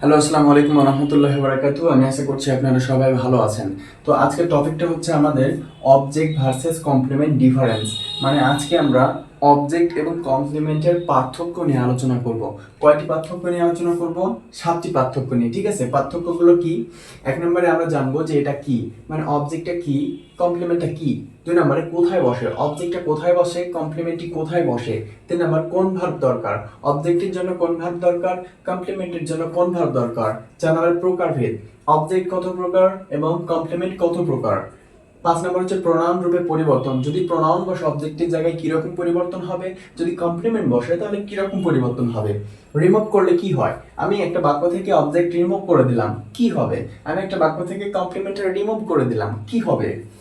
Hello, আসসালামু আলাইকুম রহমতুল্লাহ বারাকাতু আমি আশা করছি আপনারা সবাই ভালো আছেন। তো আজকের টপিকটা হচ্ছে আমাদের অবজেক্ট ভার্সেস কমপ্লিমেন্ট ডিফারেন্স মানে আজকে আমরা অবজেক্ট এবং কমপ্লিমেন্টের পার্থক্য নিয়ে আলোচনা করব। কয়টি পার্থক্য নিয়ে আলোচনা করব? সাতটি পার্থক্য নিয়ে, ঠিক আছে? পার্থক্যগুলো কি? এক নম্বরে আমরা জানব যে এটা কি? মানে অবজেক্টটা কি? কমপ্লিমেন্টটা কি? দুই নম্বরে কোথায় বসে? অবজেক্টটা কোথায় বসে? কমপ্লিমেন্টটি কোথায় বসে? তিন নম্বর কোন ভার্ব দরকার? অবজেক্টের জন্য কোন ভার্ব দরকার? কমপ্লিমেন্টের জন্য কোন ভার্ব দরকার? চার নম্বর প্রকারভেদ। অবজেক্ট কত প্রকার এবং কমপ্লিমেন্ট কত প্রকার? পাঁচ নম্বর হচ্ছে প্রোনাউন রূপে পরিবর্তন। যদি প্রোনাউন বা সাবজেক্টের জায়গায় কীরকম পরিবর্তন হবে? যদি কমপ্লিমেন্ট বসে, তাহলে কীরকম পরিবর্তন হবে? রিমুভ করলে কি হয়? আমি একটা বাক্য থেকে অবজেক্ট রিমুভ করে দিলাম। কি হবে? আমি একটা বাক্য থেকে কমপ্লিমেন্টের রিমুভ করে দিলাম। কি হবে?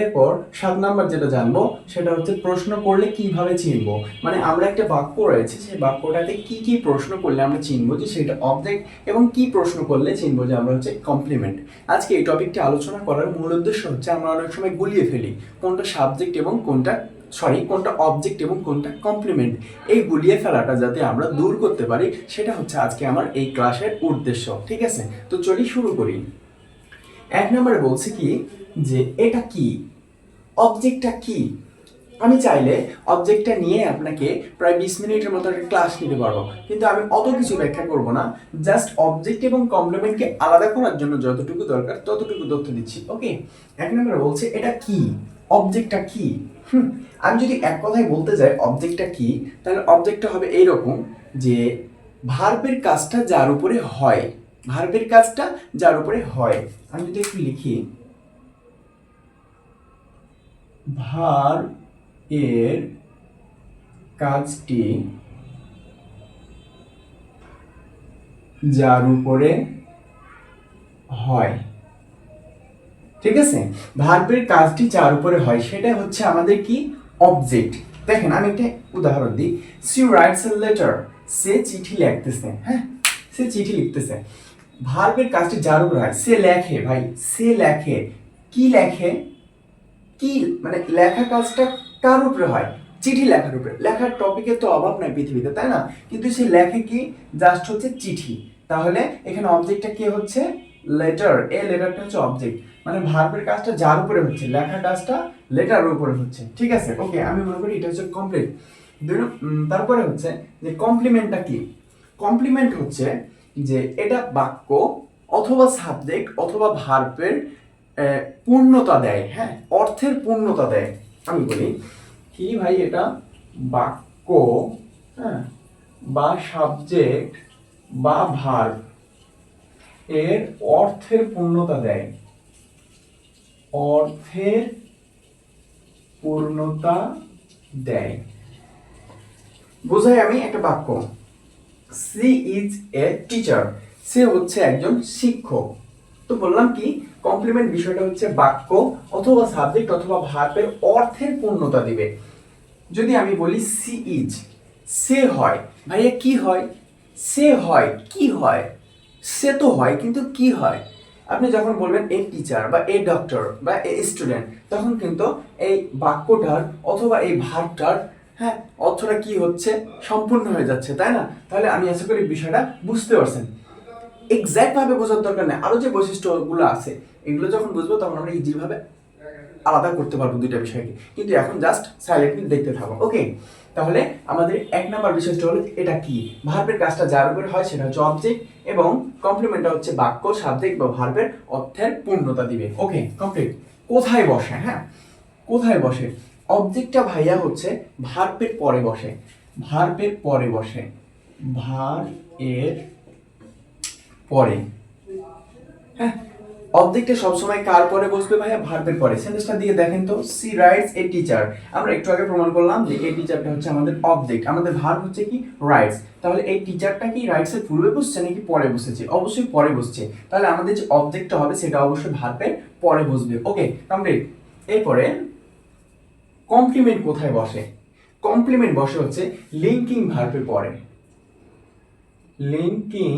এরপর সাত নাম্বার যেটা জানব, সেটা হচ্ছে প্রশ্ন করলে কীভাবে চিনবো? মানে আমরা একটা বাক্য রয়েছে, সেই বাক্যটাতে কি কি প্রশ্ন করলে আমরা চিনবো যে সেটা অবজেক্ট এবং কি প্রশ্ন করলে চিনবো যে আমরা হচ্ছে কমপ্লিমেন্ট আজকে এই টপিকটি আলোচনা করার মূল উদ্দেশ্য হচ্ছে আমরা অনেক সময় গুলিয়ে ফেলি, কোনটা সাবজেক্ট এবং কোনটা সরি কোনটা অবজেক্ট এবং কোনটা কমপ্লিমেন্ট এই গুলিয়ে ফেলাটা যাতে আমরা দূর করতে পারি, সেটা হচ্ছে আজকে আমার এই ক্লাসের উদ্দেশ্য, ঠিক আছে? তো চলি শুরু করি। এক নম্বরে বলছি কি যে এটা কি? অবজেক্টটা কি? আমি চাইলে অবজেক্টটা নিয়ে আপনাকে প্রায় বিশ মিনিটের মতো একটা ক্লাস নিতে পারব। কিন্তু আমি অত কিছু ব্যাখ্যা করব না। জাস্ট অবজেক্ট এবং কমপ্লিমেন্টকে আলাদা করার জন্য যতটুকু দরকার ততটুকু তথ্য দিচ্ছি ওকে এক নম্বরে বলছে এটা কি? অবজেক্টটা কি? হুম, আমি যদি এক কথায় বলতে যাই অবজেক্টটা কি? তাহলে অবজেক্টটা হবে এইরকম যে ভার্বের কাজটা যার উপরে হয়। ভার্বের কাজটা যার উপরে হয়। আমি যদি একটু লিখি। ভার এর কাজটি যার উপরে হয়। ঠিক আছে? ভার্বের কাজটি যার উপরে হয় সেটা হচ্ছে আমাদের কি? অবজেক্ট দেখেন, আমি একটা উদাহরণ দিই। সি রাইটস এ লেটার সে চিঠি লিখতেছে হ্যাঁ? সে চিঠি লিখতেছে। ভার্বের কাজটি যার উপরে হয়? সে লেখে, ভাই। সে লেখে। কি লেখে? কি মানে লেখা কাজটা কার উপরে হয়? চিঠি লেখার উপরে। লেখার টপিকের তো অভাব নাই পৃথিবীতে, তাই না? কিন্তু সে লেখে কি? জাস্ট হচ্ছে চিঠি। তাহলে এখানে অবজেক্টটা কি হচ্ছে? লেটার এ লেটারটা হচ্ছে অবজেক্ট মানে ভার্বের কাজটা যার উপরে হচ্ছে? লেখার কাজটা লেটারের উপরে হচ্ছে। ঠিক আছে? ওকে আমি মনে করি এটা হচ্ছে কমপ্লিট দুই তারপরে হচ্ছে যে কমপ্লিমেন্টটা কি? কমপ্লিমেন্ট হচ্ছে যে এটা বাক্য অথবা সাবজেক্ট অথবা ভার্বের পূর্ণতা দেয় হ্যাঁ? অর্থের পূর্ণতা দেয়। আমি বলি, কি ভাই এটা? বাক্য হ্যাঁ? বা সাবজেক্ট বা ভার্ব এর অর্থের পূর্ণতা দেয়। অর্থের পূর্ণতা দেয়। বোঝাই আমি একটা বাক্য। She is a teacher. সে হচ্ছে একজন শিক্ষক। তো বললাম কি কমপ্লিমেন্ট বিষয়টা হচ্ছে বাক্য অথবা সাবজেক্ট অথবা ভার্বের অর্থের পূর্ণতা দিবে। যদি আমি বলি সি ইজ, সে হয়, ভাইয়া কি হয়? সে হয়, কি হয়? সে তো হয়, কিন্তু কি হয়? আপনি যখন বলবেন এ টিচার বা এ ডক্টর বা এ স্টুডেন্ট তখন কিন্তু এই বাক্যটার অথবা এই ভাবটার হ্যাঁ অর্থটা কি হচ্ছে? সম্পূর্ণ হয়ে যাচ্ছে, তাই না? তাহলে আমি আশা করি বিষয়টা বুঝতে পারছেন। এক্স্যাক্ট ভাবে বোঝার দরকার নেই। আরও যে বৈশিষ্ট্যগুলো আছে, এগুলো যখন বুঝব তখন আমরা ইজি ভাবে আলাদা করতে পারব দুইটা বিষয়কে। কিন্তু এখন জাস্ট সাইলেন্টলি দেখতে থাকো ওকে তাহলে আমাদের এক নাম্বার বিষয়টা হলো এটা কি? ভার্বের কাজটা যার উপরে হয় সেটা হচ্ছে অবজেক্ট এবং কমপ্লিমেন্টটা হচ্ছে বাক্য সাবজেক্ট বা ভার্বের অর্থের পূর্ণতা দিবে ওকে কমপ্লিট কোথায় বসে হ্যাঁ? কোথায় বসে? অবজেক্টটা ভাইয়া হচ্ছে ভার্বের পরে বসে। ভার্বের পরে বসে। ভার এর পরে। হ্যাঁ অবজেক্টে সবসময় কার পরে বসবে ভাইয়া? ভার্বের পরে। সেন্টেন্সটা দিয়ে দেখেন তো সি রাইটস এ টিচার আমরা একটু আগে প্রমাণ করলাম যে এই টিচারটা হচ্ছে আমাদের অবজেক্ট আমাদের ভার্ব হচ্ছে কি? রাইটস তাহলে এই টিচারটা কি রাইটস এর পূর্বে বসছে নাকি পরে বসেছে? অবশ্যই পরে বসছে। তাহলে আমাদের যে অবজেক্টটা হবে সেটা অবশ্যই ভার্বের পরে বসবে। ওকে কমপ্লিট এরপরে কমপ্লিমেন্ট কোথায় বসে? কমপ্লিমেন্ট বসে হচ্ছে লিঙ্কিং ভার্বের পরে। লিঙ্কিং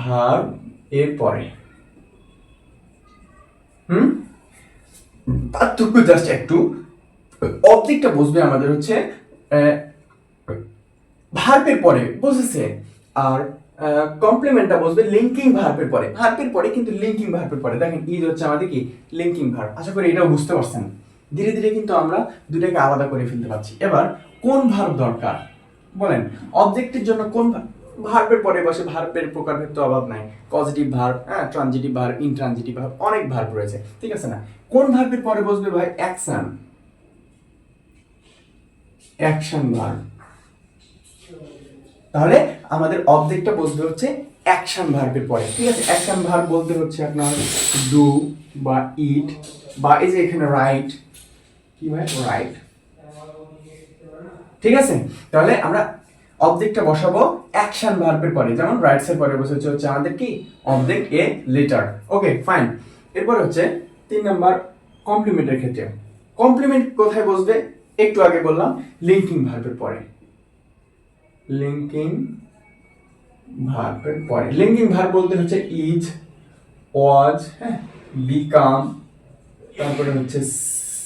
ভার্ব এর পরে। হুম? পার্থক্য জাস্ট একটু। অবজেক্টটা বসবে আমাদের হচ্ছে ভার্বের পরে, বুঝেছে? আর কমপ্লিমেন্টটা বসবে লিঙ্কিং ভার্বের পরে। ভার্বের পরে কিন্তু লিঙ্কিং ভার্বের পরে। দেখেন ইজ হচ্ছে আমাদের কি? লিঙ্কিং ভার্ব আশা করি এটাও বুঝতে পারছেন। ধীরে ধীরে কিন্তু আমরা দুটাকে আলাদা করে ফেলতে পারছি। এবার কোন ভার্ব দরকার? বলেন অবজেক্টের জন্য কোন ভার্বের পরে বসে ভার্বের প্রকারভেদ তো অভাব নাই। পজিটিভ ভার্ব হ্যাঁ ট্রানজিটিভ ভার্ব ইনট্রানজিটিভ ভার্ব অনেক ভার্ব রয়েছে। ঠিক আছে না? কোন ভার্বের পরে বসবে ভাই? অ্যাকশন অ্যাকশন ভার্ব তাহলে আমাদের অবজেক্টটা বসবে হচ্ছে অ্যাকশন ভার্বের পরে। ঠিক আছে? অ্যাকশন ভার্ব বলতে হচ্ছে আপনার ডু বা ইট বা এই যে এখানে রাইট কি ভাই? রাইট ঠিক আছে? তাহলে আমরা অবজেক্টটা বসাবো অ্যাকশন ভার্বের পরে। যেমন রাইটস এর পরে বসে হচ্ছে আমাদের কি? Object a letter okay fine এরপর হচ্ছে তিন নাম্বার কমপ্লিমেন্টের ক্ষেত্রে। কমপ্লিমেন্ট কোথায় বসবে? একটু আগে বললাম লিঙ্কিং ভার্বের পরে। লিঙ্কিং ভার্বের পরে। লিঙ্কিং ভার্ব বলতে হচ্ছে ইজ ওয়াজ হ্যাঁ বিকাম তারপরে হচ্ছে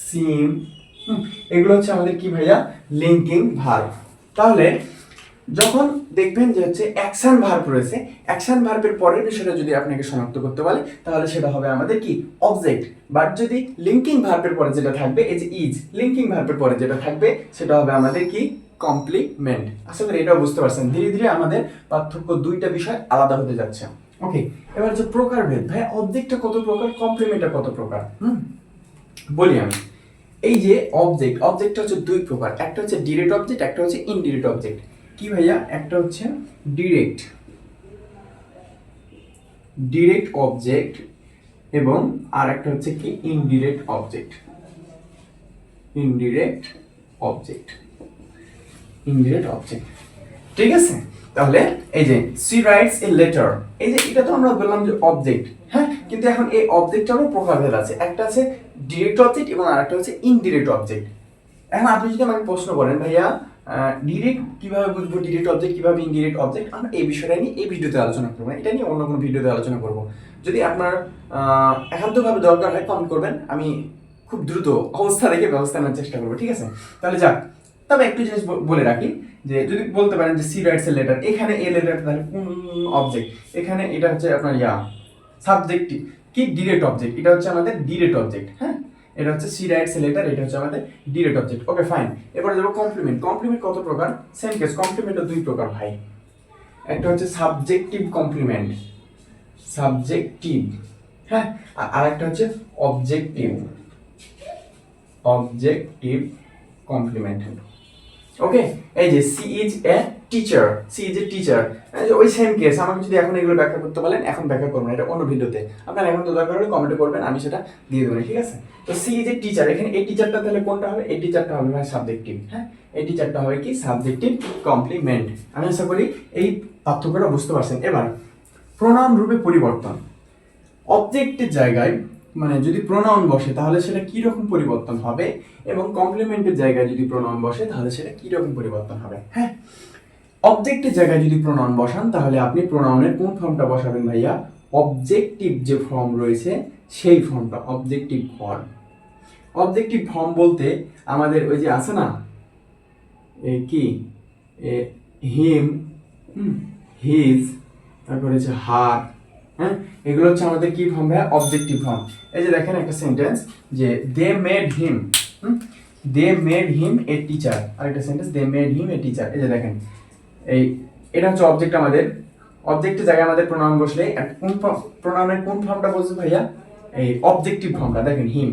সিম এগুলো হচ্ছে আমাদের কি ভাইয়া? লিঙ্কিং ভার্ব তাহলে যখন দেখবেন যে হচ্ছে অ্যাকশন ভার্ব রয়েছে অ্যাকশন ভার্বের পরের বিষয়টা যদি আপনাকে শনাক্ত করতে বলে তাহলে সেটা হবে আমাদের কি? অবজেক্ট বাট যদি লিঙ্কিং ভার্বের পরে যেটা থাকবে, এই যে ইজ লিঙ্কিং ভার্বের পরে যেটা থাকবে, সেটা হবে আমাদের কি? কমপ্লিমেন্ট করি এটাও বুঝতে পারছেন। ধীরে ধীরে আমাদের পার্থক্য দুইটা বিষয় আলাদা হতে যাচ্ছে। ওকে এবার হচ্ছে প্রকারভেদ ভাই অবজেক্টটা কত প্রকার? কমপ্লিমেন্টটা কত প্রকার? হুম? বলি আমি। এই যে অবজেক্ট অবজেক্টটা হচ্ছে দুই প্রকার। একটা হচ্ছে ডিরেক্ট অবজেক্ট একটা হচ্ছে ইনডিরেক্ট অবজেক্ট কি ভাইয়া? একটা হচ্ছে ডিরেক্ট ডিরেক্ট অবজেক্ট এবং আর একটা হচ্ছে কি indirect object indirect object indirect object ঠিক আছে? তাহলে এই যে সি রাইটস এ লেটার এই যে এটা তো আমরা বললাম যে অবজেক্ট হ্যাঁ? কিন্তু এখন এই অবজেক্টটারও প্রকারভেদ আছে। একটা আছে ডিরেক্ট অবজেক্ট এবং আরেকটা হচ্ছে ইনডিরেক্ট অবজেক্ট এখন আপনি যদি আমাকে প্রশ্ন করেন, ভাইয়া ডিরেক্ট কীভাবে বুঝব ডিরেক্ট অবজেক্ট কীভাবে ইনডিরেক্ট অবজেক্ট আমরা এই বিষয়টা নিয়ে এই ভিডিওতে আলোচনা করব। এটা নিয়ে অন্য কোনো ভিডিওতে আলোচনা করব। যদি আপনার একান্তভাবে দরকার হয় কমেন্ট করবেন। আমি খুব দ্রুত অবস্থা রেখে ব্যবস্থা নেওয়ার চেষ্টা করব, ঠিক আছে? তাহলে যাক। তবে একটু জিনিস বলে রাখি যে যদি বলতে পারেন যে সি রাইটস এর লেটার এখানে এ লেটার তাহলে কোন অবজেক্ট এখানে এটা হচ্ছে আপনার ইয়া সাবজেক্টিভ কি ডিরেক্ট অবজেক্ট এটা হচ্ছে আমাদের ডিরেক্ট অবজেক্ট হ্যাঁ? এটা হচ্ছে সি রাইট লেটার এটা হচ্ছে আমাদের ডিরেক্ট অবজেক্ট ওকে ফাইন এবারে যাব কমপ্লিমেন্ট কমপ্লিমেন্ট কত প্রকার? সেম কেস কমপ্লিমেন্টও দুই প্রকার ভাই। একটা হচ্ছে সাবজেক্টিভ কমপ্লিমেন্ট সাবজেক্টিভ হ্যাঁ? আর একটা হচ্ছে অবজেক্টিভ অবজেক্টিভ কমপ্লিমেন্ট ওকে এই যে she is a teacher she is a teacher ওই সেম কেস আমাকে যদি এখন এগুলো ব্যাখ্যা করতে বলেন, এখন ব্যাখ্যা করব না, এটা অন্য ভিডিওতে। আপনার এখন তো দরকার হলে কমেন্টে করবেন আমি সেটা দিয়ে দেবো ঠিক আছে? তো সি ইজ এ টিচার এখানে এই টিচারটা তাহলে কোনটা হবে? এই টিচারটা হবে ভাই সাবজেক্টিভ হ্যাঁ? এই টিচারটা হবে কি? সাবজেক্টিভ কমপ্লিমেন্ট আমি আশা করি এই পার্থক্যটা বুঝতে পারছেন। এবার প্রণাম রূপে পরিবর্তন। অবজেক্টের জায়গায় মানে যদি প্রোনাউন বসে, তাহলে সেটা কি রকম পরিবর্তন হবে? এবং কমপ্লিমেন্টের জায়গায় যদি প্রোনাউন বসে, তাহলে সেটা কি রকম পরিবর্তন হবে? হ্যাঁ? অবজেক্টের জায়গায় যদি প্রোনাউন বসান, তাহলে আপনি প্রোনাউনের কোন ফর্মটা বসাবেন ভাইয়া? অবজেক্টিভ যে ফর্ম রয়েছে, সেই ফর্মটা অবজেক্টিভ ফর্ম অবজেক্টিভ ফর্ম বলতে আমাদের ওই যে আছে না? কি? হিম হিজ তারপরে হচ্ছে হার হ্যাঁ? এগুলো হচ্ছে আমাদের কি ফর্ম ভাইয়া? অবজেক্টিভ ফর্ম এই যে দেখেন একটা সেন্টেন্স যে they made him? They made him a teacher আরেকটা sentence they made him a teacher এই যে দেখেন এই, এটা হচ্ছে অবজেক্ট আমাদের। অবজেক্টের জায়গায় আমাদের প্রোনাউন বসলে কোন প্রোনাউনের কোন ফর্মটা বলছে ভাইয়া? এই অবজেক্টিভ ফর্মটা দেখেন হিম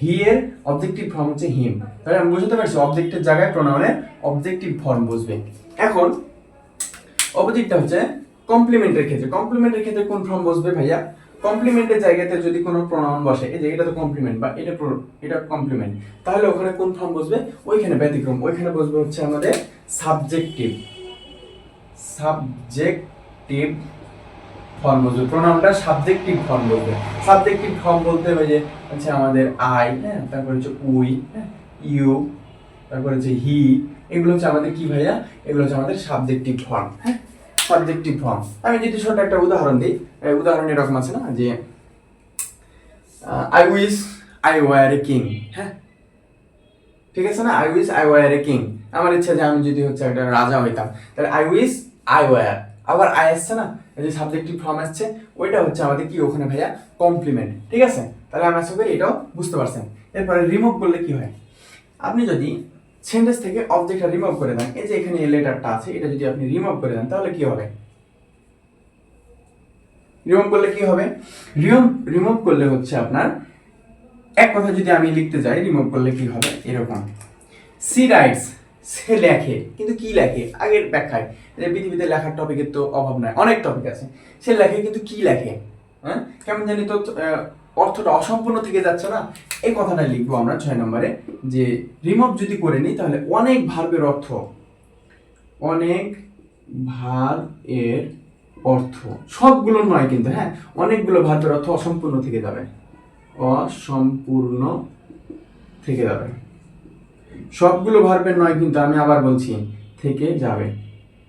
হি এর অবজেক্টিভ ফর্ম হচ্ছে হিম তাহলে আমি বুঝতে পারছি অবজেক্টের জায়গায় প্রোনাউনের অবজেক্টিভ ফর্ম বসবে। এখন অপোজিটটা হচ্ছে কমপ্লিমেন্টের ক্ষেত্রে। কমপ্লিমেন্টের ক্ষেত্রে কোন ফর্ম বসবে ভাইয়া? কমপ্লিমেন্টের জায়গাতে যদি কোনো প্রোনাউন বসে, এই যে এটা তো কমপ্লিমেন্ট বা এটা এটা কমপ্লিমেন্ট তাহলে ওখানে কোন ফর্ম বসবে? ওইখানে ব্যতিক্রম। ওইখানে বসবে হচ্ছে আমাদের সাবজেক্টিভ সাবজেক্টিভ ফর্ম বসবে প্রোনাউনটা সাবজেক্টিভ ফর্ম বসবে সাবজেক্টিভ ফর্ম বলতে হবে যে হচ্ছে আমাদের আই হ্যাঁ? তারপর হচ্ছে উই হ্যাঁ? ইউ তারপর হচ্ছে হি এগুলো হচ্ছে আমাদের কি ভাইয়া? এগুলো হচ্ছে আমাদের সাবজেক্টিভ ফর্ম হ্যাঁ? সাবজেক্টিভ ফর্ম আমি যদি ছোট একটা উদাহরণ দিই উদাহরণ এরকম আছে না? যে I wish I were a king হ্যাঁ? ঠিক আছে না? I wish I were a king আমার ইচ্ছা যে আমি যদি হচ্ছে একটা রাজা হইতাম। তাহলে আই উইস আই ওয়ার আবার আই আসছে না? এই যে সাবজেক্টিভ ফর্ম আসছে, ওইটা হচ্ছে আমাদের কি ওখানে ভাইয়া? কমপ্লিমেন্ট ঠিক আছে? তাহলে আশা করি এটাও বুঝতে পারছেন। এরপরে রিমুভ করলে কি হয়? আপনি যদি সেন্টেন্স থেকে অবজেক্টটা রিমুভ করে দেন, এই যে এখানে লেটারটা আছে, এটা যদি আপনি রিমুভ করে দেন, তাহলে কি হবে? রিমুভ করলে কি হবে? রিমুভ রিমুভ করলে হচ্ছে আপনার, এক কথা যদি আমি লিখতে যাই রিমুভ করলে কি হবে? এরকম। সি রাইটস সে লেখে, কিন্তু কি লেখে? আগের ব্যাখ্যায়, যে পৃথিবীতে লেখার টপিকের তো অভাব নাই, অনেক টপিক আছে। সে লেখে, কিন্তু কি লেখে? হ্যাঁ? কেমন জানি তো অর্থটা অসম্পূর্ণ থেকে যাচ্ছে না? এই কথাটা লিখব আমরা ছয় নম্বরে, যে রিমুভ যদি করে নিই, তাহলে অনেক ভার্বের অর্থ, অনেক ভার এর অর্থ, সবগুলো নয় কিন্তু হ্যাঁ? অনেকগুলো ভার্বের অর্থ অসম্পূর্ণ থেকে যাবে, অসম্পূর্ণ থেকে যাবে। সবগুলো ভার্বের নয় কিন্তু আমি আবার বলছি, থেকে যাবে।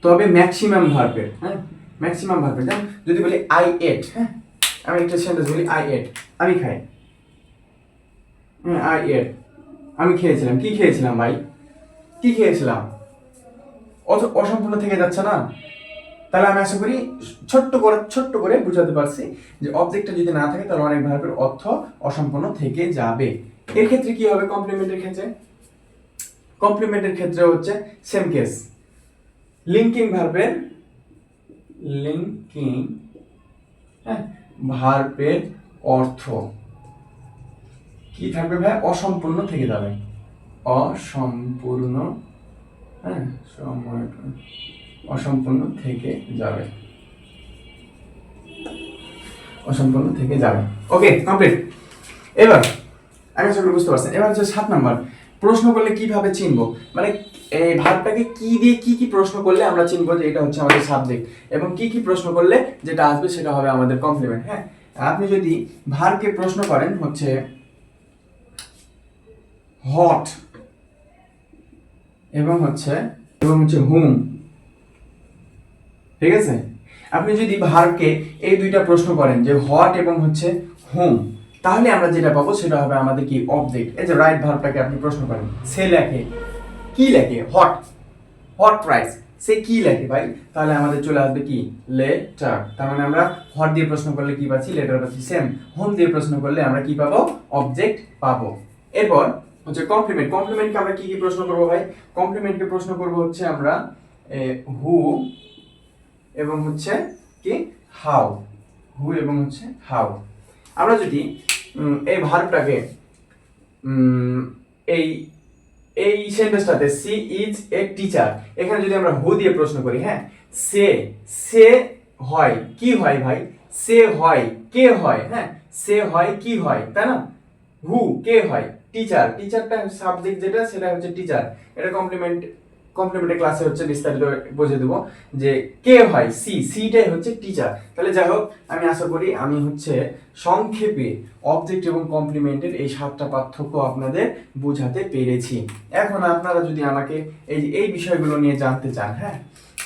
তবে ম্যাক্সিমাম ভার্বের হ্যাঁ? ম্যাক্সিমাম ভার্বের যেমন যদি বলি আই এট হ্যাঁ? আমি একটা সেন্টেন্স বলি আই এট আমি খাই। হ্যাঁ আই এট আমি খেয়েছিলাম। কি খেয়েছিলাম ভাই? কি খেয়েছিলাম? অসম্পূর্ণ থেকে যাচ্ছে না? তাহলে আমি আশা করি ছোট্ট করে ছোট্ট করে বুঝাতে পারছি যে অবজেক্টটা যদি না থাকে, তাহলে অনেক ভার্বের অর্থ অসম্পূর্ণ থেকে যাবে। এর ক্ষেত্রে কি হবে কমপ্লিমেন্টের ক্ষেত্রে? কমপ্লিমেন্টের ক্ষেত্রে হচ্ছে সেম কেস লিঙ্কিং ভার্বের লিঙ্কিং হ্যাঁ ভার্বের অর্থ কি থাকবে ভাই? অসম্পূর্ণ থেকে যাবে। অসম্পূর্ণ হ্যাঁ অসম্পূর্ণ থেকে যাবে। অসম্পূর্ণ থেকে যাবে। ওকে কমপ্লিট এবার আমি বুঝতে পারছেন, এবার হচ্ছে সাত নাম্বার। প্রশ্ন করলে কীভাবে চিনবো? মানে এই ভাবটাকে কি দিয়ে কি কি প্রশ্ন করলে আমরা চিনবো যে এটা হচ্ছে আমাদের সাবজেক্ট এবং কি কি প্রশ্ন করলে যেটা আসবে সেটা হবে আমাদের কমপ্লিমেন্ট হ্যাঁ? আপনি যদি ভারকে প্রশ্ন করেন হচ্ছে হট এবং হচ্ছে এবং হচ্ছে হুম ঠিক আছে? আপনি যদি ভার্বকে এই দুইটা প্রশ্ন করেন যে হট এবং হচ্ছে হুম তাহলে আমরা যেটা পাবো সেটা হবে আমাদের কি অবজেক্ট এই যে রাইট ভার্বটাকে আপনি প্রশ্ন করেন, সে লেখে, কি লেখে? হট হট প্রাইস সে কি লেখে ভাই? তাহলে আমাদের চলে আসবে কি? লেটার তার মানে আমরা হট দিয়ে প্রশ্ন করলে কি পাচ্ছি? লেটার পাচ্ছি সেম হোম দিয়ে প্রশ্ন করলে আমরা কি পাবো? অবজেক্ট পাবো। এরপর হচ্ছে কমপ্লিমেন্ট কমপ্লিমেন্টকে আমরা কি কি প্রশ্ন করব ভাই? কমপ্লিমেন্টকে প্রশ্ন করব হচ্ছে আমরা হু এবং হচ্ছে কি হাউ হু এবং হচ্ছে হাউ আমরা যদি এই ভার্বটাকে এই এই সেন্টেন্সটাতে সি ইজ এ টিচার। এখানে যদি আমরা হু দিয়ে প্রশ্ন করি হ্যাঁ সে সে হয়, কি হয় ভাই? সে হয়, কে হয়? হ্যাঁ সে হয়, কি হয়? তাই না? হু, কে হয়? টিচার। টিচারটা সাবজেক্ট যেটা, সেটা হচ্ছে টিচার। এটা কমপ্লিমেন্ট কমপ্লিমেন্টারি ক্লাসে হচ্ছে বিস্তারিত বুঝে দেবো যে কে হয়? সি সিটাই হচ্ছে টিচার তাহলে যাই হোক, আমি আশা করি আমি হচ্ছে সংক্ষেপে অবজেক্ট এবং কমপ্লিমেন্টের এই সাতটা পার্থক্য আপনাদের বোঝাতে পেরেছি। এখন আপনারা যদি আমাকে এই এই বিষয়গুলো নিয়ে জানতে চান হ্যাঁ?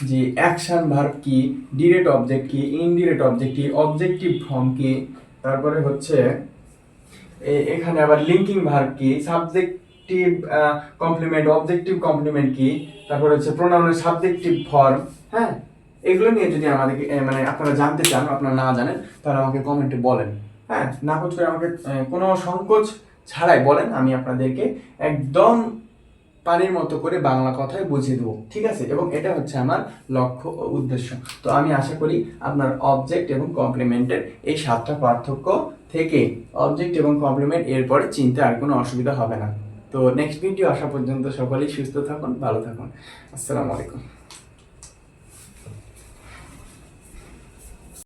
যে অ্যাকশন ভার্ব কি ডিরেক্ট অবজেক্ট কি ইনডিরেক্ট অবজেক্ট কি অবজেক্টিভ ফর্ম কি, তারপরে হচ্ছে এখানে আবার লিঙ্কিং ভার্ব কি সাবজেক্টিভ কমপ্লিমেন্ট অবজেক্টিভ কমপ্লিমেন্ট কি তারপর হচ্ছে প্রোনাউনের সাবজেক্টিভ ফর্ম হ্যাঁ? এগুলো নিয়ে যদি আমাদেরকে মানে আপনারা জানতে চান, আপনারা না জানেন, তাহলে আমাকে কমেন্টে বলেন হ্যাঁ? নাকচ করে আমাকে কোনো সংকোচ ছাড়াই বলেন, আমি আপনাদেরকে একদম পানির মতো করে বাংলা কথায় বুঝিয়ে দেবো, ঠিক আছে? এবং এটা হচ্ছে আমার লক্ষ্য ও উদ্দেশ্য। তো আমি আশা করি আপনার অবজেক্ট এবং কমপ্লিমেন্টের এই সাতটা পার্থক্য থেকে অবজেক্ট এবং কমপ্লিমেন্ট এরপরে চিনতে আর কোনো অসুবিধা হবে না। তো নেক্সট ভিডিও আসা পর্যন্ত সকলেই সুস্থ থাকুন ভালো থাকুন। আসসালামু আলাইকুম।